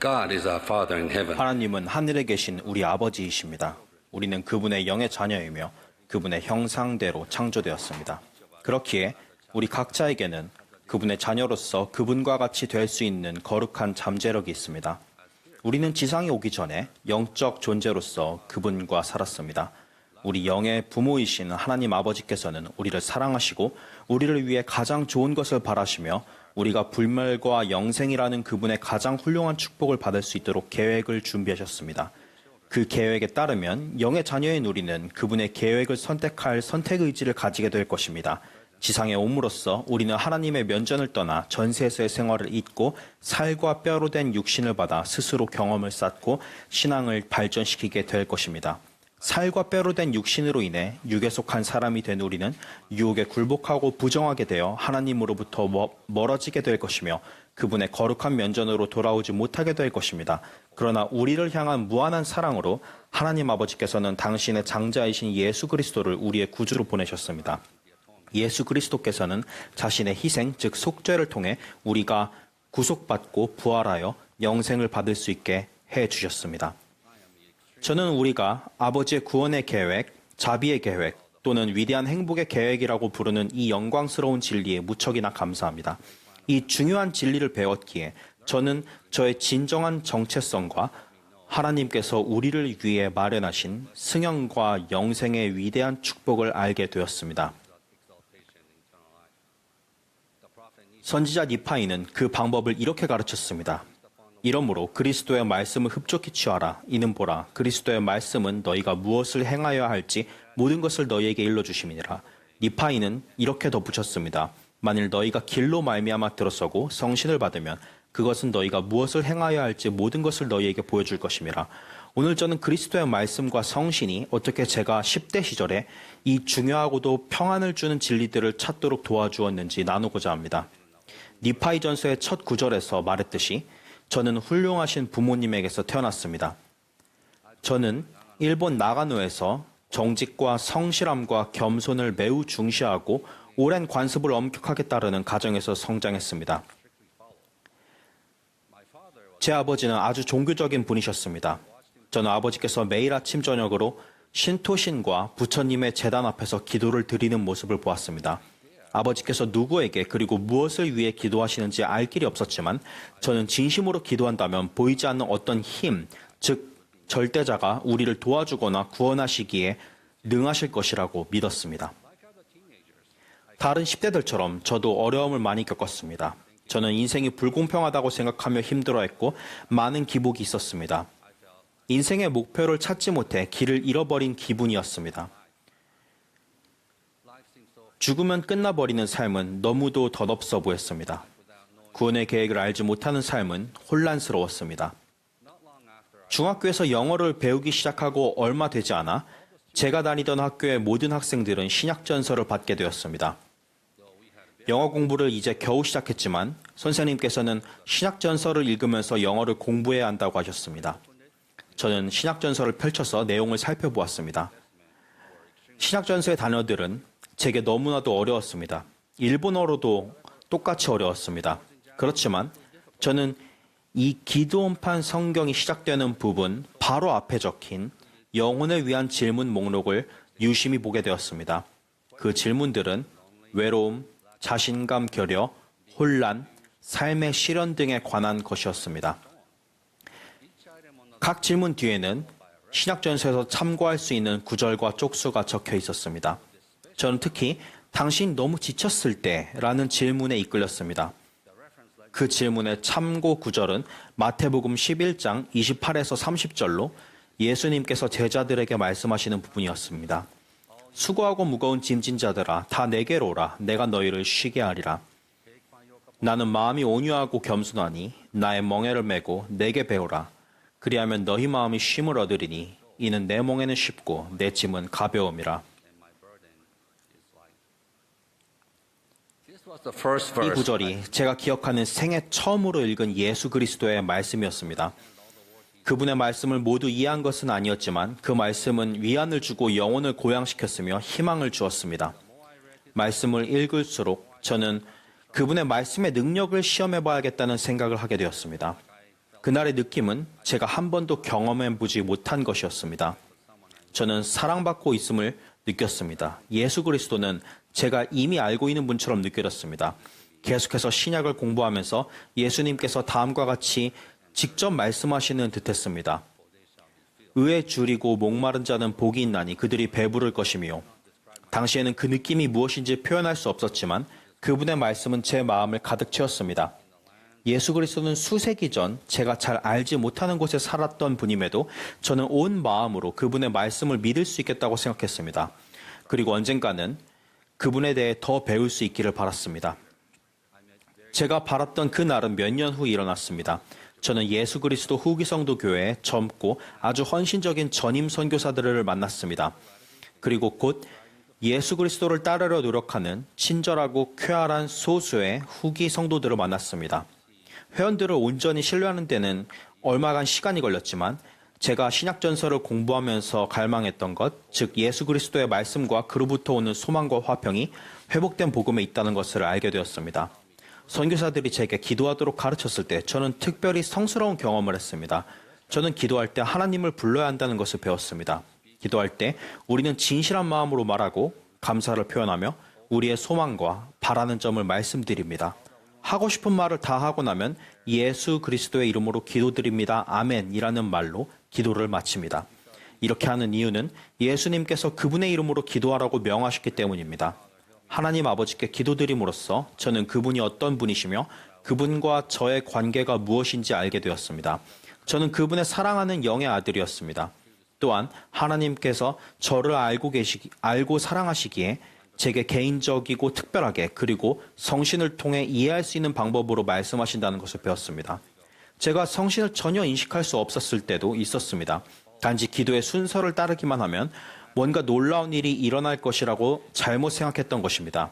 God is our Father in heaven. 하나님은 하늘에 계신 우리 아버지이십니다. 우리는 그분의 영의 자녀이며 그분의 형상대로 창조되었습니다. 그렇기에 우리 각자에게는 그분의 자녀로서 그분과 같이 될 수 있는 거룩한 잠재력이 있습니다. 우리는 지상에 오기 전에 영적 존재로서 그분과 살았습니다. 우리 영의 부모이신 하나님 아버지께서는 우리를 사랑하시고 우리를 위해 가장 좋은 것을 바라시며 우리가 불멸과 영생이라는 그분의 가장 훌륭한 축복을 받을 수 있도록 계획을 준비하셨습니다. 그 계획에 따르면 영의 자녀인 우리는 그분의 계획을 선택할 선택 의지를 가지게 될 것입니다. 지상에 옴으로써 우리는 하나님의 면전을 떠나 전세에서의 생활을 잊고 살과 뼈로 된 육신을 받아 스스로 경험을 쌓고 신앙을 발전시키게 될 것입니다. 살과 뼈로 된 육신으로 인해 육에 속한 사람이 된 우리는 유혹에 굴복하고 부정하게 되어 하나님으로부터 멀- 멀어지게 될 것이며 그분의 거룩한 면전으로 돌아오지 못하게 될 것입니다. 그러나 우리를 향한 무한한 사랑으로 하나님 아버지께서는 당신의 장자이신 예수 그리스도를 우리의 구주로 보내셨습니다. 예수 그리스도께서는 자신의 희생, 즉 속죄를 통해 우리가 구속받고 부활하여 영생을 받을 수 있게 해 주셨습니다. 저는 우리가 아버지의 구원의 계획, 자비의 계획 또는 위대한 행복의 계획이라고 부르는 이 영광스러운 진리에 무척이나 감사합니다. 이 중요한 진리를 배웠기에 저는 저의 진정한 정체성과 하나님께서 우리를 위해 마련하신 승영과 영생의 위대한 축복을 알게 되었습니다. 선지자 니파이는 그 방법을 이렇게 가르쳤습니다. 이러므로 그리스도의 말씀을 흡족히 취하라. 이는 보라. 그리스도의 말씀은 너희가 무엇을 행하여야 할지 모든 것을 너희에게 일러주심이니라. 니파이는 이렇게 덧붙였습니다. 만일 너희가 길로 말미암아 들어서고 성신을 받으면 그것은 너희가 무엇을 행하여야 할지 모든 것을 너희에게 보여줄 것임이라. 오늘 저는 그리스도의 말씀과 성신이 어떻게 제가 10대 시절에 이 중요하고도 평안을 주는 진리들을 찾도록 도와주었는지 나누고자 합니다. 니파이 전서의 첫 구절에서 말했듯이 저는 훌륭하신 부모님에게서 태어났습니다. 저는 일본 나가노에서 정직과 성실함과 겸손을 매우 중시하고 오랜 관습을 엄격하게 따르는 가정에서 성장했습니다. 제 아버지는 아주 종교적인 분이셨습니다. 저는 아버지께서 매일 아침 저녁으로 신토신과 부처님의 재단 앞에서 기도를 드리는 모습을 보았습니다. 아버지께서 누구에게 그리고 무엇을 위해 기도하시는지 알 길이 없었지만 저는 진심으로 기도한다면 보이지 않는 어떤 힘, 즉 절대자가 우리를 도와주거나 구원하시기에 능하실 것이라고 믿었습니다. 다른 10대들처럼 저도 어려움을 많이 겪었습니다. 저는 인생이 불공평하다고 생각하며 힘들어했고 많은 기복이 있었습니다. 인생의 목표를 찾지 못해 길을 잃어버린 기분이었습니다. 죽으면 끝나버리는 삶은 너무도 덧없어 보였습니다. 구원의 계획을 알지 못하는 삶은 혼란스러웠습니다. 중학교에서 영어를 배우기 시작하고 얼마 되지 않아 제가 다니던 학교의 모든 학생들은 신약전서를 받게 되었습니다. 영어 공부를 이제 겨우 시작했지만 선생님께서는 신약전서를 읽으면서 영어를 공부해야 한다고 하셨습니다. 저는 신약전서를 펼쳐서 내용을 살펴보았습니다. 신약전서의 단어들은 제게 너무나도 어려웠습니다. 일본어로도 똑같이 어려웠습니다. 그렇지만 저는 이 기도원판 성경이 시작되는 부분 바로 앞에 적힌 영혼을 위한 질문 목록을 유심히 보게 되었습니다. 그 질문들은 외로움, 자신감 결여, 혼란, 삶의 실현 등에 관한 것이었습니다. 각 질문 뒤에는 신약전서에서 참고할 수 있는 구절과 쪽수가 적혀 있었습니다. 저는 특히 당신 너무 지쳤을 때 라는 질문에 이끌렸습니다. 그 질문의 참고 구절은 마태복음 11장 28에서 30절로 예수님께서 제자들에게 말씀하시는 부분이었습니다. 수고하고 무거운 짐진 자들아 다 내게로 오라 내가 너희를 쉬게 하리라. 나는 마음이 온유하고 겸손하니 나의 멍에를 메고 내게 배우라. 그리하면 너희 마음이 쉼을 얻으리니 이는 내 멍에는 쉽고 내 짐은 가벼움이라. 이. 구절이 제가 기억하는 생애 처음으로 읽은 예수 그리스도의 말씀이었습니다. 그분의 말씀을 모두 이해한 것은 아니었지만 그 말씀은 위안을 주고 영혼을 고양시켰으며 희망을 주었습니다. 말씀을 읽을수록 저는 그분의 말씀의 능력을 시험해 봐야겠다는 생각을 하게 되었습니다. 그날의 느낌은 제가 한 번도 경험해 보지 못한 것이었습니다. 저는 사랑받고 있음을 느꼈습니다. 예수 그리스도는 제가 이미 알고 있는 분처럼 느껴졌습니다. 계속해서 신약을 공부하면서 예수님께서 다음과 같이 직접 말씀하시는 듯했습니다. 의에 줄이고 목마른 자는 복이 있나니 그들이 배부를 것이며 당시에는 그 느낌이 무엇인지 표현할 수 없었지만 그분의 말씀은 제 마음을 가득 채웠습니다. 예수 그리스도는 수세기 전 제가 잘 알지 못하는 곳에 살았던 분임에도 저는 온 마음으로 그분의 말씀을 믿을 수 있겠다고 생각했습니다. 그리고 언젠가는 그분에 대해 더 배울 수 있기를 바랐습니다. 제가 바랐던 그 날은 몇 년 후 일어났습니다. 저는 예수 그리스도 후기 성도 교회에 젊고 아주 헌신적인 전임 선교사들을 만났습니다. 그리고 곧 예수 그리스도를 따르려 노력하는 친절하고 쾌활한 소수의 후기 성도들을 만났습니다. 회원들을 온전히 신뢰하는 데는 얼마간 시간이 걸렸지만 제가 신약 전설을 공부하면서 갈망했던 것, 즉 예수 그리스도의 말씀과 그로부터 오는 소망과 화평이 회복된 복음에 있다는 것을 알게 되었습니다. 선교사들이 제게 기도하도록 가르쳤을 때 저는 특별히 성스러운 경험을 했습니다. 저는 기도할 때 하나님을 불러야 한다는 것을 배웠습니다. 기도할 때 우리는 진실한 마음으로 말하고 감사를 표현하며 우리의 소망과 바라는 점을 말씀드립니다. 하고 싶은 말을 다 하고 나면 예수 그리스도의 이름으로 기도드립니다. 아멘이라는 말로 기도를 마칩니다. 이렇게 하는 이유는 예수님께서 그분의 이름으로 기도하라고 명하셨기 때문입니다. 하나님 아버지께 기도드림으로써 저는 그분이 어떤 분이시며 그분과 저의 관계가 무엇인지 알게 되었습니다. 저는 그분의 사랑하는 영의 아들이었습니다. 또한 하나님께서 저를 알고 계시기, 알고 사랑하시기에 제게 개인적이고 특별하게 그리고 성신을 통해 이해할 수 있는 방법으로 말씀하신다는 것을 배웠습니다. 제가 성신을 전혀 인식할 수 없었을 때도 있었습니다. 단지 기도의 순서를 따르기만 하면 뭔가 놀라운 일이 일어날 것이라고 잘못 생각했던 것입니다.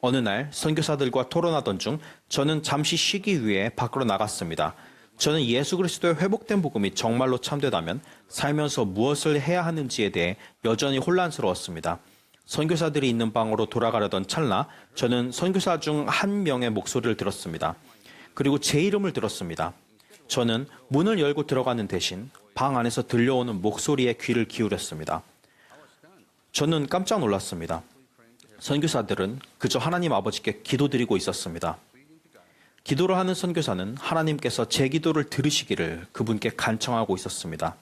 어느 날 선교사들과 토론하던 중 저는 잠시 쉬기 위해 밖으로 나갔습니다. 저는 예수 그리스도의 회복된 복음이 정말로 참되다면 살면서 무엇을 해야 하는지에 대해 여전히 혼란스러웠습니다. 선교사들이 있는 방으로 돌아가려던 찰나 저는 선교사 중 한 명의 목소리를 들었습니다. 그리고 제 이름을 들었습니다. 저는 문을 열고 들어가는 대신 방 안에서 들려오는 목소리에 귀를 기울였습니다. 저는 깜짝 놀랐습니다. 선교사들은 그저 하나님 아버지께 기도드리고 있었습니다. 기도를 하는 선교사는 하나님께서 제 기도를 들으시기를 그분께 간청하고 있었습니다.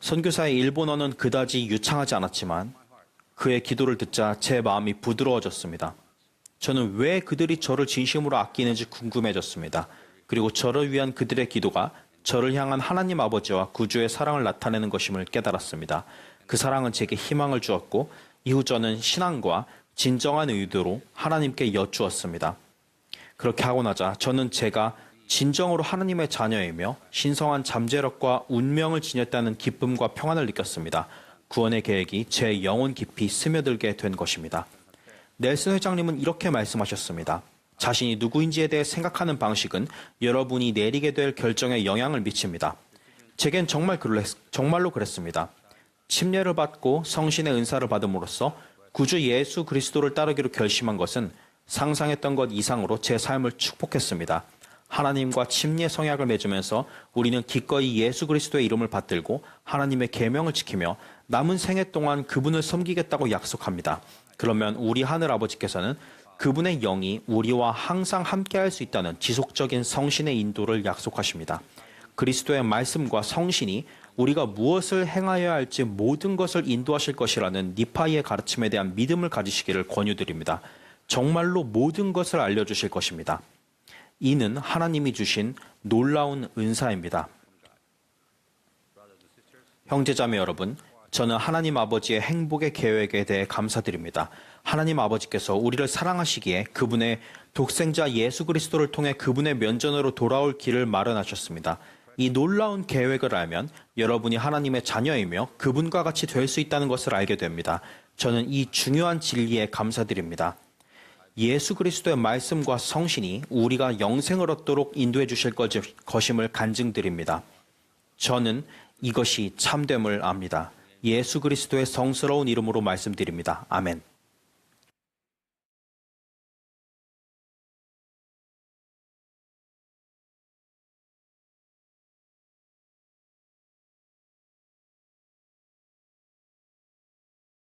선교사의 일본어는 그다지 유창하지 않았지만 그의 기도를 듣자 제 마음이 부드러워졌습니다. 저는 왜 그들이 저를 진심으로 아끼는지 궁금해졌습니다. 그리고 저를 위한 그들의 기도가 저를 향한 하나님 아버지와 구주의 사랑을 나타내는 것임을 깨달았습니다. 그 사랑은 제게 희망을 주었고 이후 저는 신앙과 진정한 의도로 하나님께 여쭈었습니다. 그렇게 하고 나자 저는 제가 진정으로 하나님의 자녀이며 신성한 잠재력과 운명을 지녔다는 기쁨과 평안을 느꼈습니다. 구원의 계획이 제 영혼 깊이 스며들게 된 것입니다. 넬슨 회장님은 이렇게 말씀하셨습니다. 자신이 누구인지에 대해 생각하는 방식은 여러분이 내리게 될 결정에 영향을 미칩니다. 제겐 정말 그랬, 정말로 그랬습니다. 침례를 받고 성신의 은사를 받음으로써 구주 예수 그리스도를 따르기로 결심한 것은 상상했던 것 이상으로 제 삶을 축복했습니다. 하나님과 침례 성약을 맺으면서 우리는 기꺼이 예수 그리스도의 이름을 받들고 하나님의 계명을 지키며 남은 생애 동안 그분을 섬기겠다고 약속합니다. 그러면 우리 하늘 아버지께서는 그분의 영이 우리와 항상 함께할 수 있다는 지속적인 성신의 인도를 약속하십니다. 그리스도의 말씀과 성신이 우리가 무엇을 행하여야 할지 모든 것을 인도하실 것이라는 니파이의 가르침에 대한 믿음을 가지시기를 권유드립니다. 정말로 모든 것을 알려주실 것입니다. 이는 하나님이 주신 놀라운 은사입니다. 형제자매 여러분, 저는 하나님 아버지의 행복의 계획에 대해 감사드립니다. 하나님 아버지께서 우리를 사랑하시기에 그분의 독생자 예수 그리스도를 통해 그분의 면전으로 돌아올 길을 마련하셨습니다. 이 놀라운 계획을 알면 여러분이 하나님의 자녀이며 그분과 같이 될 수 있다는 것을 알게 됩니다. 저는 이 중요한 진리에 감사드립니다. 예수 그리스도의 말씀과 성신이 우리가 영생을 얻도록 인도해 주실 것임을 간증드립니다. 저는 이것이 참됨을 압니다. 예수 그리스도의 성스러운 이름으로 말씀드립니다. 아멘.